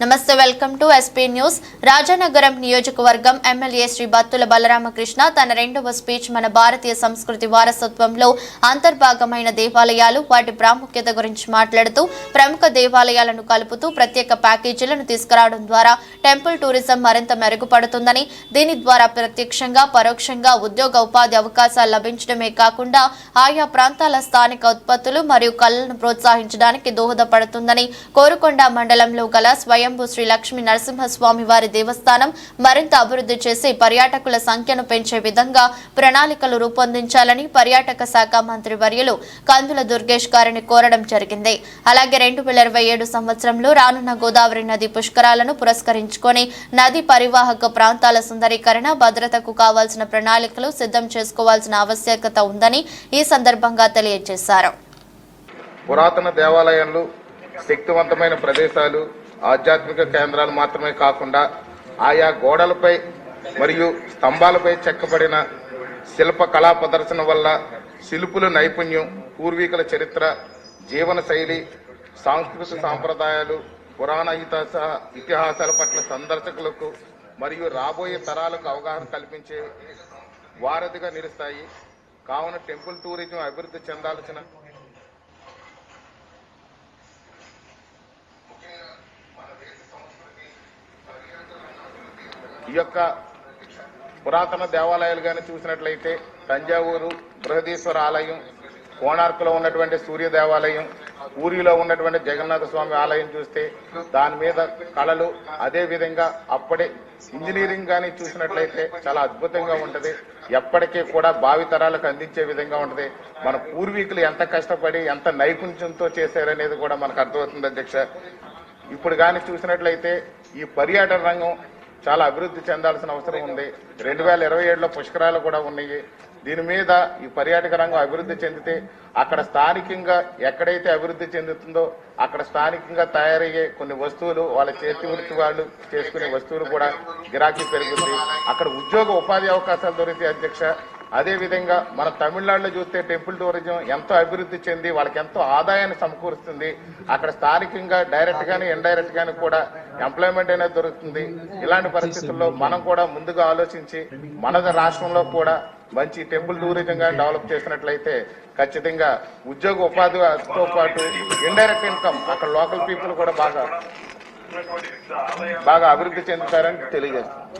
నమస్తే welcome to SP news Rajanagaram నియోజకవర్గం MLA Shri Battula Balaramakrishna తన రెండవ స్పీచ్ మన భారతీయ సంస్కృతి వారసత్వంలో అంతర్భాగమైన దేవాలయాలు వాటి ప్రాముఖ్యత గురించి మాట్లాడుతూ ప్రముఖ దేవాలయాలను కలుపుతూ ప్రత్యేక ప్యాకేజీలను తీసుకురావడం ద్వారా టెంపుల్ టూరిజం మరింత మెరుగుపడుతుందని దీని ద్వారా ప్రత్యక్షంగా పరోక్షంగా ఉద్యోగ ఉపాధి అవకాశాలు లభించడమే కాకుండా ఆయా ప్రాంతాల స్థానిక ఉత్పత్తులు మరియు కళలను ప్రోత్సహించడానికి దోహదపడుతుందని కోరుకొండ మండలంలో గల స్వయం స్వయంభూ శ్రీ లక్ష్మీ నరసింహస్వామి వారి దేవస్థానం మరింత అభివృద్ధి చేసి పర్యాటకుల సంఖ్యను పెంచే విధంగా ప్రణాళికలు రూపొందించాలని పర్యాటక శాఖ మంత్రి వర్యులు కందుల దుర్గేష్ గారిని కోరడం జరిగింది. అలాగే రెండు వేల ఇరవై ఏడు సంవత్సరంలో రానున్న గోదావరి నది పుష్కరాలను పురస్కరించుకొని నది పరివాహక ప్రాంతాల సుందరీకరణ భద్రతకు కావాల్సిన ప్రణాళికలు సిద్ధం చేసుకోవాల్సిన ఆవశ్యకత ఉందని ఈ సందర్భంగా తెలియజేశారు. పురాతన దేవాలయాలు శక్తివంతమైన ప్రదేశాలు ఆధ్యాత్మిక కేంద్రాలు మాత్రమే కాకుండా ఆయా గోడలపై మరియు స్తంభాలపై చెక్కబడిన శిల్ప కళా ప్రదర్శన వల్ల శిల్పుల నైపుణ్యం పూర్వీకుల చరిత్ర జీవన శైలి సాంస్కృతిక సాంప్రదాయాలు పురాణ ఇతిహాస ఇతిహాసాల పట్ల సందర్శకులకు మరియు రాబోయే తరాలకు అవగాహన కల్పించే వారధిగా నిలుస్తాయి. కావున టెంపుల్ టూరిజం అభివృద్ధి చెందాల్సిన ఈ యొక్క పురాతన దేవాలయాలు కానీ చూసినట్లయితే తంజావూరు బృహదీశ్వర ఆలయం కోణార్కులో ఉన్నటువంటి సూర్య దేవాలయం ఊరిలో ఉన్నటువంటి జగన్నాథ స్వామి ఆలయం చూస్తే దాని మీద కళలు అదే విధంగా అప్పుడే ఇంజనీరింగ్ కానీ చూసినట్లయితే చాలా అద్భుతంగా ఉంటది. ఎప్పటికీ కూడా భావితరాలకు అందించే విధంగా ఉంటది. మన పూర్వీకులు ఎంత కష్టపడి ఎంత నైపుణ్యంతో చేశారనేది కూడా మనకు అర్థమవుతుంది అధ్యక్ష. ఇప్పుడు కానీ చూసినట్లయితే ఈ పర్యాటన రంగం చాలా అభివృద్ధి చెందాల్సిన అవసరం ఉంది. రెండు వేల ఇరవై ఏడులో పుష్కరాలు కూడా ఉన్నాయి. దీని మీద ఈ పర్యాటక రంగం అభివృద్ధి చెందితే అక్కడ స్థానికంగా ఎక్కడైతే అభివృద్ధి చెందుతుందో అక్కడ స్థానికంగా తయారయ్యే కొన్ని వస్తువులు వాళ్ళ చేతి వృత్తి వాళ్ళు చేసుకునే వస్తువులు కూడా గిరాకీ పెరుగుతుంది అక్కడ ఉద్యోగ ఉపాధి అవకాశాలు దొరికితే అధ్యక్ష అదేవిధంగా మన తమిళనాడులో చూస్తే టెంపుల్ టూరిజం ఎంతో అభివృద్ధి చెంది వాళ్ళకి ఎంతో ఆదాయాన్ని సమకూరుస్తుంది. అక్కడ స్థానికంగా డైరెక్ట్ గానీ ఇండైరెక్ట్ గానీ కూడా ఎంప్లాయ్మెంట్ అనేది దొరుకుతుంది. ఇలాంటి పరిస్థితుల్లో మనం కూడా ముందుగా ఆలోచించి మన రాష్ట్రంలో కూడా మంచి టెంపుల్ టూరిజం గానీ డెవలప్ చేసినట్లయితే ఖచ్చితంగా ఉద్యోగ ఉపాధితో పాటు ఇండైరెక్ట్ ఇన్కమ్ అక్కడ లోకల్ పీపుల్ కూడా బాగా బాగా అభివృద్ధి చెందుతారని తెలియజేస్తుంది